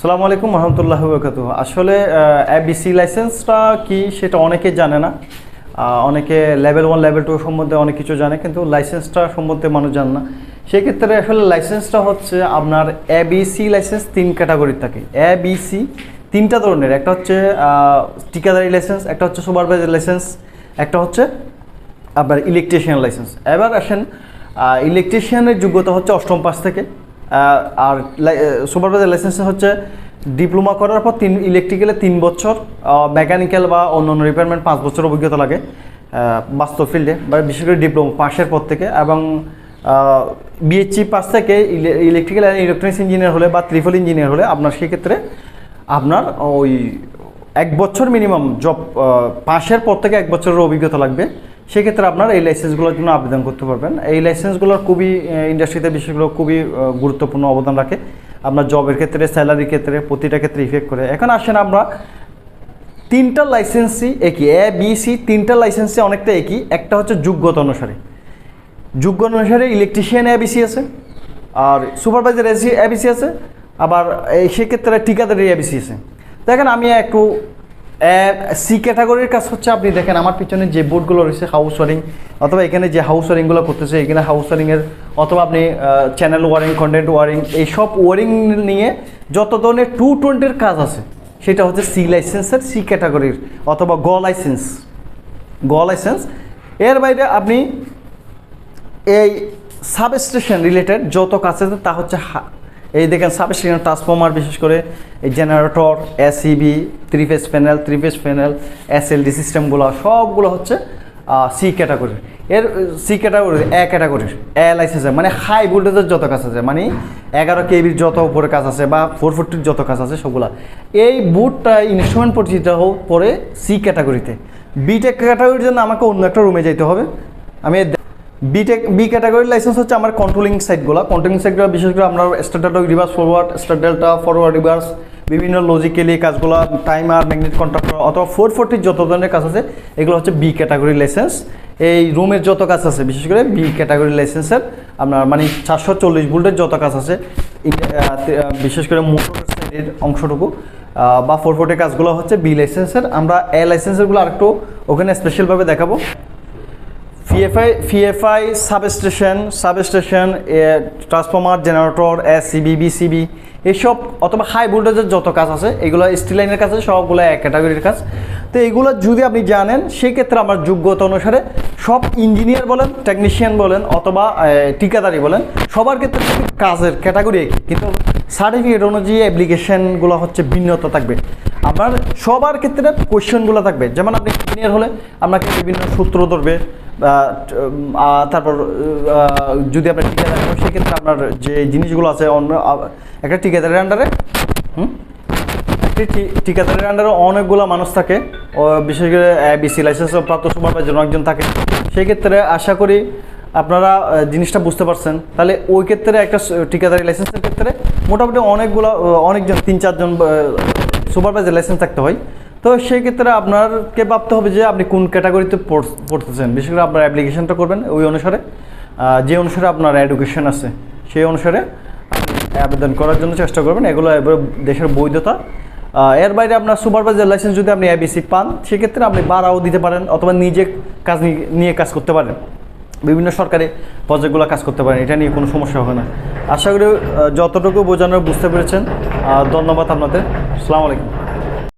সালামু আলাইকুম রহমতুল্লাহ বরকাত আসলে এবিসি লাইসেন্সটা কি সেটা অনেকে জানে না। অনেকে লেভেল ওয়ান লেভেল টু সম্বন্ধে অনেক কিছু জানে, কিন্তু লাইসেন্সটা সম্বন্ধে মানুষ জানে না। সেক্ষেত্রে আসলে লাইসেন্সটা হচ্ছে আপনার এবিসি লাইসেন্স তিন ক্যাটাগরির থাকে। এবিসি তিনটা ধরনের, একটা হচ্ছে ঠিকাদারি লাইসেন্স একটা হচ্ছে সুপারভাইজার লাইসেন্স একটা হচ্ছে আপনার ইলেকট্রিশিয়ান লাইসেন্স এবার আসেন ইলেকট্রিশিয়ানের যোগ্যতা হচ্ছে অষ্টম পাস থেকে। আর সুপারভাইজার লাইসেন্স হচ্ছে ডিপ্লোমা করার পর তিন ইলেকট্রিক্যালে তিন বছর মেকানিক্যাল বা অন্য অন্য রিপেয়ারমেন্ট পাঁচ বছর অভিজ্ঞতা লাগে বাস্তব ফিল্ডে বা বিশেষ করে ডিপ্লোমা পাশের পর থেকে এবং বিএচসি পাস থেকে ইলেকট্রিক্যাল অ্যান্ড ইলেকট্রনিক্স ইঞ্জিনিয়ার হলে বা ত্রিফল ইঞ্জিনিয়ার হলে আপনার সেক্ষেত্রে আপনার ওই এক বছর মিনিমাম জব পাশের পর থেকে এক বছরের অভিজ্ঞতা লাগবে। সেক্ষেত্রে আপনার এই লাইসেন্সগুলোর জন্য আবেদন করতে পারবেন। এই লাইসেন্সগুলোর খুবই ইন্ডাস্ট্রিতে বিষয়গুলো খুবই গুরুত্বপূর্ণ অবদান রাখে। আপনার জবের ক্ষেত্রে স্যালারির ক্ষেত্রে, প্রতিটা ক্ষেত্রে ইফেক্ট করে। এখন আসেন আমরা, তিনটা লাইসেন্সই একই এ বি সি তিনটা লাইসেন্সই অনেকটা একই। একটা হচ্ছে যোগ্যতা অনুসারে। যোগ্য অনুসারে ইলেকট্রিশিয়ান এ এবিসি আছে, আর সুপারভাইজার এসি এবিসি আছে, আবার সেক্ষেত্রে ঠিকাদারি এবিসি আছে। দেখেন, আমি একটু সি ক্যাটাগরির কাজ হচ্ছে আপনি দেখেন আমার পিছনে যে বোর্ডগুলো রয়েছে হাউস ওয়ারিং অথবা এখানে যে হাউস ওয়ারিংগুলো করতেছে, এখানে হাউস ওয়ারিংয়ের অথবা আপনি চ্যানেল ওয়ারিং কন্টেন্ট ওয়ারিং এইসব ওয়ারিং নিয়ে যত ধরনের টু টোয়েন্টির কাজ আছে, সেটা হচ্ছে সি লাইসেন্সের সি ক্যাটাগরির অথবা গ লাইসেন্স গ লাইসেন্স এর বাইরে আপনি এই সাবস্টেশন রিলেটেড যত কাজ আছে, তা হচ্ছে এই দেখেন সাবস্টেশন ট্রান্সফর্মার বিশেষ করে এই generator SEB three phase panel three phase panel SLD সিস্টেমগুলো সবগুলো হচ্ছে সি ক্যাটাগরির এর সি ক্যাটাগরির এ ক্যাটাগরির এ লাইসেন্সের মানে হাই ভোল্টেজের যত কাজ আছে মানে এগারো কেবির যত উপরে কাজ আছে বা ফোর ফোরটির যত কাজ আছে সবগুলা। এই বুটটা ইনস্ট্রুমেন্ট পরিচিত পরে সি ক্যাটাগরিতে বিটেক ক্যাটাগরির জন্য আমাকে অন্য একটা রুমে যেতে হবে। আমি বিটেক বি ক্যাটাগরির লাইসেন্স হচ্ছে আমার কন্ট্রোলিং সাইটগুলো কন্ট্রোলিং সাইটগুলো বিশেষ করে আপনার star delta reverse forward star delta forward reverse বিভিন্ন লজিক্যালি কাজগুলো টাইমার ম্যাগনেট কন্ট্রাক্টর অথবা ফোর ফোরটির যত ধরনের কাজ আছে, এগুলো হচ্ছে বি ক্যাটাগরির লাইসেন্স এই রুমের যত কাজ আছে, বিশেষ করে বি ক্যাটাগরির লাইসেন্সের আপনার মানে চারশো চল্লিশ ভোল্টের যত কাজ আছে বিশেষ করে মোটর সাইডের অংশটুকু বা ফোর ফোর্টি কাজগুলো হচ্ছে বি লাইসেন্সের আমরা এ লাইসেন্সেরগুলো আরেকটু ওখানে স্পেশালভাবে দেখাবো। PFI PFI substation substation transformer, generator ACB BCB এসব অথবা হাই ভোল্টেজের যত কাজ আছে, এগুলো স্টিল লাইনের কাজ আছে, সবগুলো এক ক্যাটাগরির কাজ। তো এগুলো যদি আপনি জানেন, সেক্ষেত্রে আমার যোগ্যতা অনুসারে সব ইঞ্জিনিয়ার বলেন টেকনিশিয়ান বলেন, অথবা ঠিকাদারি বলেন, সবার ক্ষেত্রে কাজের ক্যাটাগরি একই। কিন্তু সার্টিফিকেট অনুযায়ী অ্যাপ্লিকেশনগুলো হচ্ছে ভিন্নতা থাকবে। আপনার সবার ক্ষেত্রে কোয়েশ্চেনগুলো থাকবে। যেমন আপনি ইঞ্জিনিয়ার হলে, আপনাকে বিভিন্ন সূত্র ধরবে তারপর যদি আপনার ঠিকাদার হন সেক্ষেত্রে আপনার যে জিনিসগুলো আছে, অন্য একটা ঠিকাদারের আন্ডারে হুম? ঠিকাদারের আন্ডারে অনেকগুলো মানুষ থাকে। বিশেষ করে বিসি লাইসেন্স প্রাপ্ত সুপারভাইজার অনেকজন থাকে। সেক্ষেত্রে আশা করি আপনারা জিনিসটা বুঝতে পারছেন। তাহলে ওই ক্ষেত্রে একটা ঠিকাদারি লাইসেন্সের ক্ষেত্রে মোটামুটি অনেকগুলো অনেকজন, তিন, চারজন সুপারভাইজার লাইসেন্স থাকতে হয়। তো সেই ক্ষেত্রে আপনারকে ভাবতে হবে যে আপনি কোন ক্যাটাগরিতে পড়তেছেন। বিশেষ করে আপনার অ্যাপ্লিকেশনটা করবেন ওই অনুসারে। যে অনুসারে আপনার এডুকেশন আছে, সেই অনুসারে আবেদন করার জন্য চেষ্টা করবেন। এগুলো এবার দেশের বৈধতা। এর বাইরে আপনার সুপারভাইজার লাইসেন্স যদি আপনি এবিসি পান, সেক্ষেত্রে আপনি বাড়াও দিতে পারেন অথবা নিজে কাজ নিয়ে কাজ করতে পারেন। বিভিন্ন সরকারি প্রজেক্টগুলো কাজ করতে পারেন, এটা নিয়ে কোনো সমস্যা হবে না। আশা করি যতটুকু বোঝানোর বুঝতে পেরেছেন ধন্যবাদ আপনাদের। আসসালামু আলাইকুম।